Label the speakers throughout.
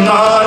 Speaker 1: not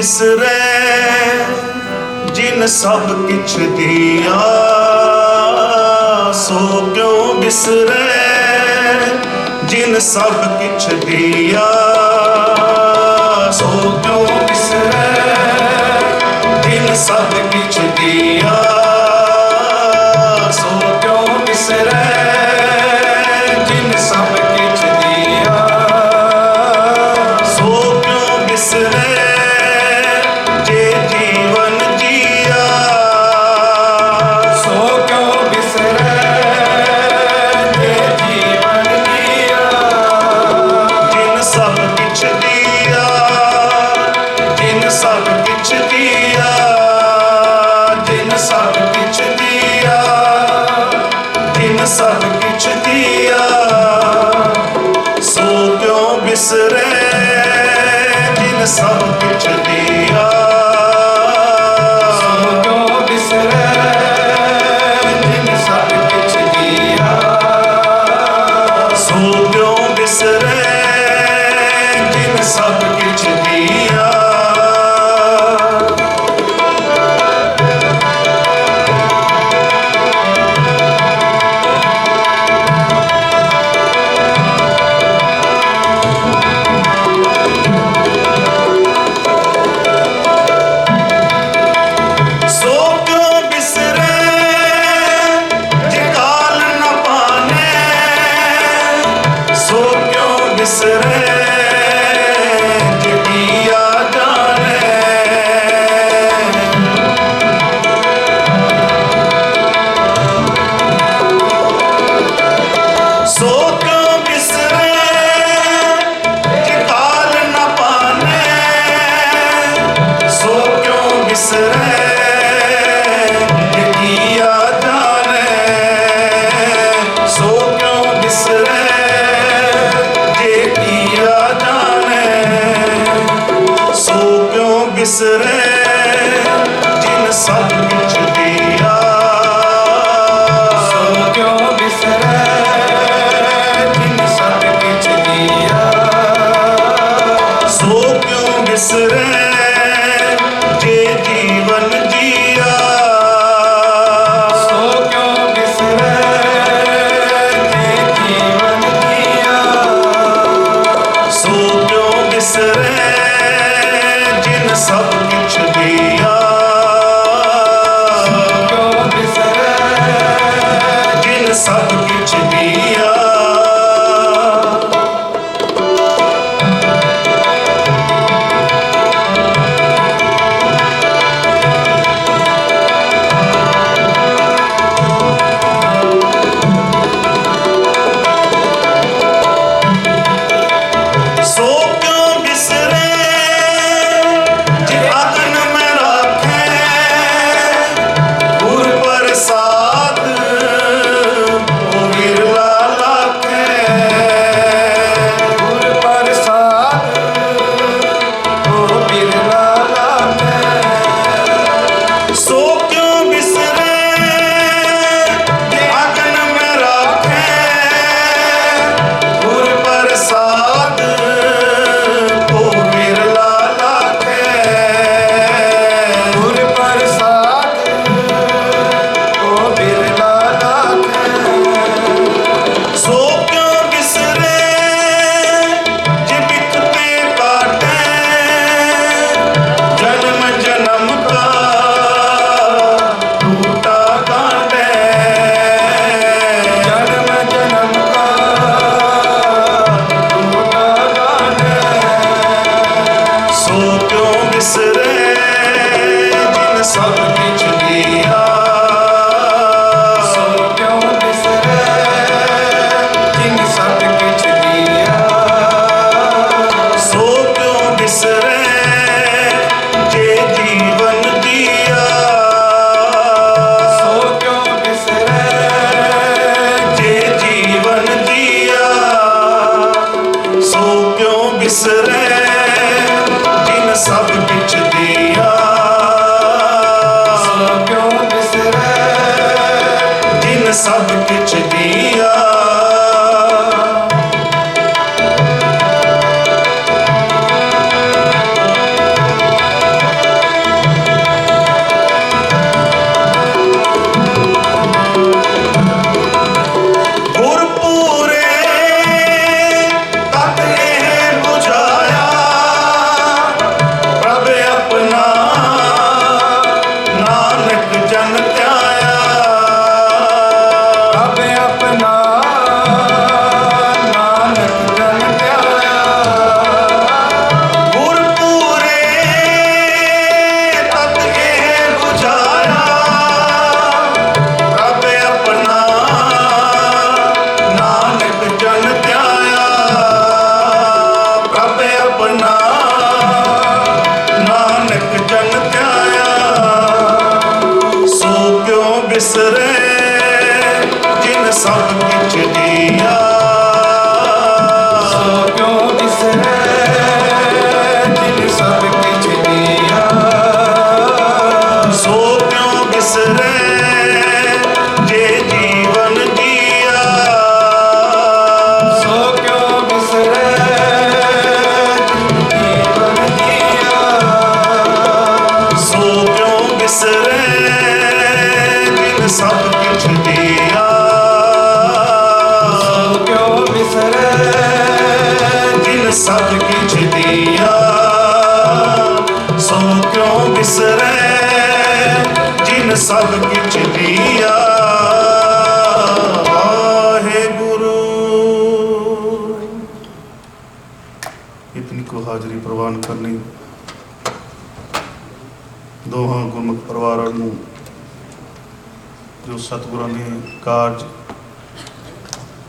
Speaker 1: ਬਿਸਰੈ ਜਿਨ ਸਭ ਕਿਛ ਦੀਆ, ਸੋ ਕਿਉ ਬਿਸਰੈ? ਜਿਨ ਸਭ ਕਿਛ ਦੀਆ, ਸੋ ਕਿਉ ਬਿਸਰੈ? ਜਿਨ ਸਭ ਕਿਛ ਦੀਆ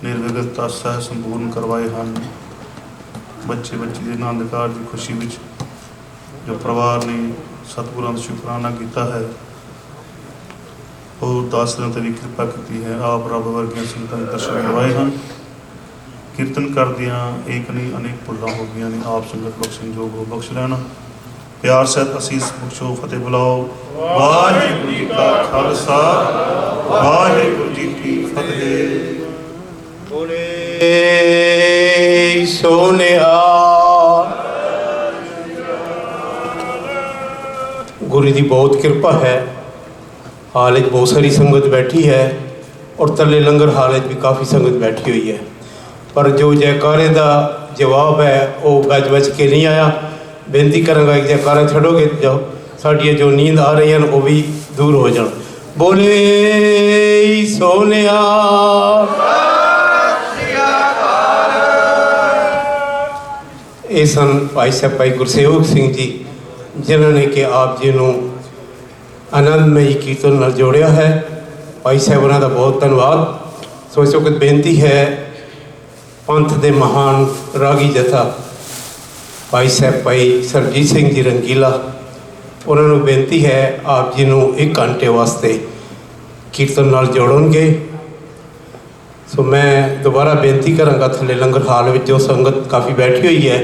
Speaker 1: ਨਿਰਵਿਘਨਤਾ ਸਹਿ ਸੰਪੂਰਨ ਕਰਵਾਏ ਹਨ। ਬੱਚੇ ਬੱਚੀ ਦੇ ਆਨੰਦ ਕਾਰਜ ਦੀ ਖੁਸ਼ੀ ਵਿੱਚ ਜੋ ਪਰਿਵਾਰ ਨੇ ਸਤਿਗੁਰਾਂ ਦਾ ਸ਼ੁਕਰਾਨਾ ਕੀਤਾ ਹੈ, ਉਹ ਦਸ ਦਿਨਾਂ ਕਿਰਪਾ ਕੀਤੀ ਹੈ। ਆਪ ਰੱਬ ਵਰਗੀਆਂ ਸੰਗਤਾਂ ਦੇ ਦਰਸ਼ਨ ਕਰਵਾਏ ਹਨ। ਕੀਰਤਨ ਕਰਦਿਆਂ ਏਕ ਨਹੀਂ, ਅਨੇਕ ਭੁੱਲਾਂ ਹੋ ਗਈਆਂ ਨੇ। ਆਪ ਸੰਗਤ ਬਖਸ਼ਣ ਜੋਗ ਹੋ ਬਖਸ਼ ਲੈਣਾ। ਪਿਆਰ ਸਹਿਤ ਅਸੀਸ ਬਖਸ਼ੋ ਫਤਿਹ ਬੁਲਾਓ। ਵਾਹਿਗੁਰੂ ਜੀ ਕਾ ਖਾਲਸਾ, ਵਾਹਿਗੁਰੂ ਜੀ ਕੀ ਫਤਿਹ।
Speaker 2: ਸੋਨਿਆ। ਗੁਰੂ ਦੀ ਬਹੁਤ ਕਿਰਪਾ ਹੈ। ਹਾਲ ਵਿੱਚ ਬਹੁਤ ਸਾਰੀ ਸੰਗਤ ਬੈਠੀ ਹੈ ਔਰ ਤਲੇ ਲੰਗਰ ਹਾਲ ਵਿੱਚ ਵੀ ਕਾਫੀ ਸੰਗਤ ਬੈਠੀ ਹੋਈ ਹੈ। ਪਰ ਜੋ ਜੈਕਾਰੇ ਦਾ ਜਵਾਬ ਹੈ, ਉਹ ਗੱਜ ਵੱਜ ਕੇ ਨਹੀਂ ਆਇਆ। ਬੇਨਤੀ ਕਰਾਂਗਾ ਕਿ ਜੈਕਾਰਾ ਛੱਡੋਗੇ ਜੋ ਸਾਡੀਆਂ ਜੋ ਨੀਂਦ ਆ ਰਹੀਆਂ ਨੇ, ਉਹ ਵੀ ਦੂਰ ਹੋ ਜਾਣ। ਬੋਲੇ ਸੋਨਿਆ। ਇਹ ਸਨ ਭਾਈ ਸਾਹਿਬ, ਭਾਈ ਗੁਰਸੇਵਕ ਸਿੰਘ ਜੀ, ਜਿਨ੍ਹਾਂ ਨੇ ਕਿ ਆਪ ਜੀ ਨੂੰ ਆਨੰਦਮਈ ਕੀਰਤਨ ਨਾਲ ਜੋੜਿਆ ਹੈ। ਭਾਈ ਸਾਹਿਬ, ਉਹਨਾਂ ਦਾ ਬਹੁਤ ਧੰਨਵਾਦ। ਸੋ ਇਸ ਵਕਤ ਬੇਨਤੀ ਹੈ, ਪੰਥ ਦੇ ਮਹਾਨ ਰਾਗੀ ਜਥਾ, ਭਾਈ ਸਾਹਿਬ, ਭਾਈ ਸਰਜੀਤ ਸਿੰਘ ਜੀ ਰੰਗੀਲਾ, ਉਹਨਾਂ ਨੂੰ ਬੇਨਤੀ ਹੈ, ਆਪ ਜੀ ਨੂੰ ਇੱਕ ਘੰਟੇ ਵਾਸਤੇ ਕੀਰਤਨ ਨਾਲ ਜੋੜਨਗੇ। ਸੋ ਮੈਂ ਦੁਬਾਰਾ ਬੇਨਤੀ ਕਰਾਂਗਾ ਥੱਲੇ ਲੰਗਰ ਹਾਲ ਵਿੱਚ ਜੋ ਸੰਗਤ ਕਾਫੀ ਬੈਠੀ ਹੋਈ ਹੈ,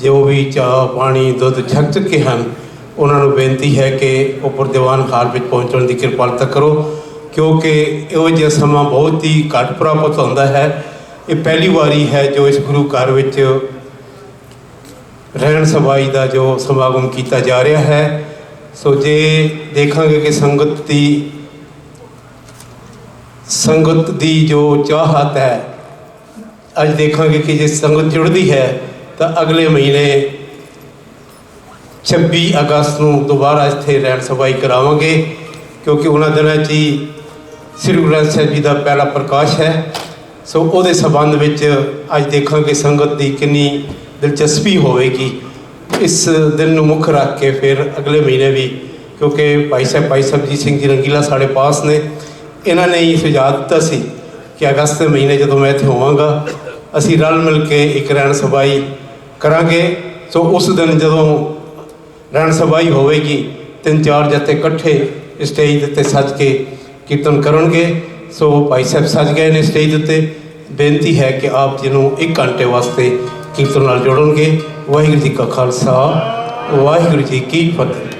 Speaker 2: ਜੋ ਵੀ ਚਾਹ, ਪਾਣੀ, ਦੁੱਧ ਛਕ ਚੁੱਕੇ ਹਨ, ਉਹਨਾਂ ਨੂੰ ਬੇਨਤੀ ਹੈ ਕਿ ਉੱਪਰ ਦੀਵਾਨ ਹਾਲ ਵਿੱਚ ਪਹੁੰਚਣ ਦੀ ਕਿਰਪਾਲਤਾ ਕਰੋ, ਕਿਉਂਕਿ ਇਹੋ ਜਿਹਾ ਸਮਾਂ ਬਹੁਤ ਹੀ ਘੱਟ ਪ੍ਰਾਪਤ ਹੁੰਦਾ ਹੈ। ਇਹ ਪਹਿਲੀ ਵਾਰੀ ਹੈ ਜੋ ਇਸ ਗੁਰੂ ਘਰ ਵਿੱਚ ਰਹਿਣ ਸਭਾਈ ਦਾ ਜੋ ਸਮਾਗਮ ਕੀਤਾ ਜਾ ਰਿਹਾ ਹੈ। ਸੋ ਜੇ ਦੇਖਾਂਗੇ ਕਿ ਸੰਗਤ ਦੀ ਸੰਗਤ ਦੀ ਜੋ ਚਾਹਤ ਹੈ, ਅੱਜ ਦੇਖਾਂਗੇ ਕਿ ਜੇ ਸੰਗਤ ਜੁੜਦੀ ਹੈ, ਤਾਂ ਅਗਲੇ ਮਹੀਨੇ 26 ਅਗਸਤ ਨੂੰ ਦੁਬਾਰਾ ਇੱਥੇ ਰਹਿਣ ਸਭਾਈ ਕਰਾਵਾਂਗੇ, ਕਿਉਂਕਿ ਉਹਨਾਂ ਦਿਨਾਂ 'ਚ ਹੀ ਸ੍ਰੀ ਗੁਰੂ ਗ੍ਰੰਥ ਸਾਹਿਬ ਜੀ ਦਾ ਪਹਿਲਾ ਪ੍ਰਕਾਸ਼ ਹੈ। ਸੋ ਉਹਦੇ ਸਬੰਧ ਵਿੱਚ ਅੱਜ ਦੇਖਾਂਗੇ ਸੰਗਤ ਦੀ ਕਿੰਨੀ ਦਿਲਚਸਪੀ ਹੋਵੇਗੀ। ਇਸ ਦਿਨ ਨੂੰ ਮੁੱਖ ਰੱਖ ਕੇ ਫਿਰ ਅਗਲੇ ਮਹੀਨੇ ਵੀ, ਕਿਉਂਕਿ ਭਾਈ ਸਾਹਿਬ, ਭਾਈ ਸਰਬਜੀਤ ਸਿੰਘ ਜੀ ਰੰਗੀਲਾ ਸਾਡੇ ਪਾਸ ਨੇ। ਇਹਨਾਂ ਨੇ ਹੀ ਸੁਝਾਅ ਦਿੱਤਾ ਸੀ ਕਿ ਅਗਸਤ ਦੇ ਮਹੀਨੇ ਜਦੋਂ ਮੈਂ ਇੱਥੇ ਹੋਵਾਂਗਾ, ਅਸੀਂ ਰਲ ਮਿਲ ਕੇ ਇੱਕ ਰਹਿਣ ਸਭਾਈ ਕਰਾਂਗੇ। ਸੋ ਉਸ ਦਿਨ ਜਦੋਂ ਰਹਿਣ ਸਭਾਈ ਹੋਵੇਗੀ, ਤਿੰਨ ਚਾਰ ਜਥੇ ਇਕੱਠੇ ਸਟੇਜ ਦੇ ਉੱਤੇ ਸੱਜ ਕੇ ਕੀਰਤਨ ਕਰਨਗੇ। ਸੋ ਭਾਈ ਸਾਹਿਬ ਸੱਜ ਗਏ ਨੇ ਸਟੇਜ ਦੇ ਉੱਤੇ। ਬੇਨਤੀ ਹੈ ਕਿ ਆਪ ਜੀ ਨੂੰ ਇੱਕ ਘੰਟੇ ਵਾਸਤੇ ਕੀਰਤਨ ਨਾਲ ਜੋੜਨਗੇ। ਵਾਹਿਗੁਰੂ ਜੀ ਕਾ ਖਾਲਸਾ, ਵਾਹਿਗੁਰੂ ਜੀ ਕੀ ਫਤਿਹ।